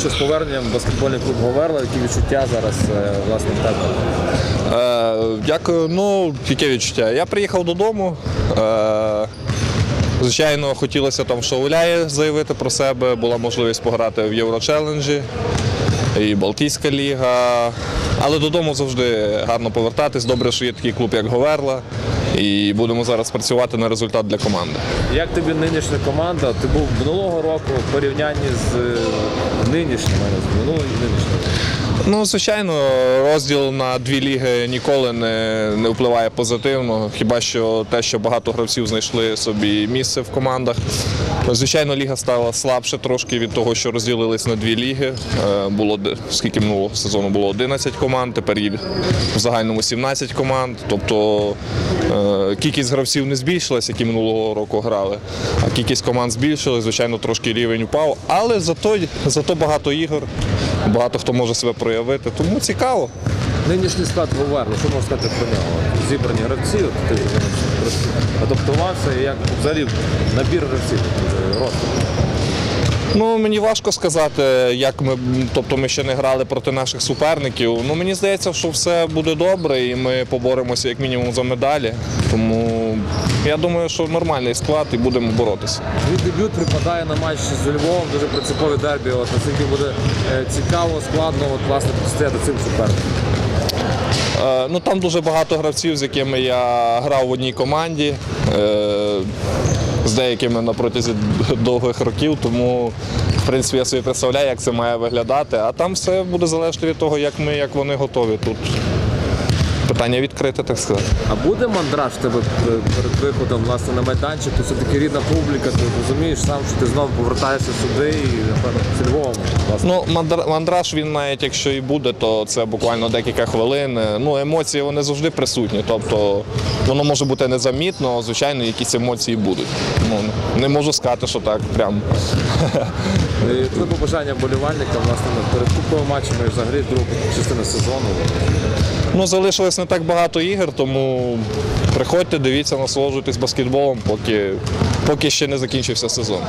Що з поверненням баскетбольний клуб Говерла, які відчуття зараз е, власне в тебе? Е, дякую. Ну, яке відчуття? Я приїхав додому. Е, звичайно, хотілося там Шауляї заявити про себе. Була можливість пограти в Єврочеленджі і Балтійська ліга. Але додому завжди гарно повертатись. Добре, що є такий клуб, як Говерла. І будемо зараз працювати на результат для команди. Як тобі нинішня команда? Ти був минулого року в порівнянні з е, нинішнім, з минулим і нинішнім. Ну, звичайно, розділ на дві ліги ніколи не, не впливає позитивно. Хіба що те, що багато гравців знайшли собі місце в командах. Звичайно, ліга стала слабше трошки від того, що розділились на дві ліги. Е, Було скільки минулого сезону було 11 команд, тепер їх в загальному 17 команд. Тобто е, кількість гравців не збільшилась, які минулого року грали, а кількість команд збільшилась, звичайно, трошки рівень упав. Але зато, зато багато ігор, багато хто може себе проявити. Тому цікаво. Нинішній склад Говерла, що можна сказати про нього? Зібрані гравці, от ти трошки адаптувався, і як взагалі набір гравців, е, ростер. Ну мені важко сказати, як ми, тобто ми ще не грали проти наших суперників. Ну мені здається, що все буде добре, і ми поборемося як мінімум за медалі. Тому я думаю, що нормальний склад і будемо боротися. Твій дебют припадає на матч з Львовом, дуже принципові дербі. От наскільки буде е, цікаво, складно от, власне протистояти цим суперникам. Е, Ну там дуже багато гравців, з якими я грав в одній команді. З деякими на протязі довгих років, тому в принципі я собі представляю, як це має виглядати. А там все буде залежати від того, як ми, як вони готові. Тут питання відкрите, так сказати. А буде мандраж в тебе перед виходом власне на майданчик? Ти все-таки рідна публіка, ти розумієш сам, що ти знову повертаєшся сюди і напевно з Львовом. Ну, мандра- мандраж він навіть якщо і буде, то це буквально декілька хвилин. Ну, емоції вони завжди присутні. Тобто воно може бути незамітно, звичайно, якісь емоції будуть. Ну, не можу сказати, що так прям. Твої побажання вболівальникам власне перед кубковими матчами і взагалі друга частина сезону. Ну, залишилось не так багато ігор, тому приходьте, дивіться, насолоджуйтесь баскетболом, поки, поки ще не закінчився сезон.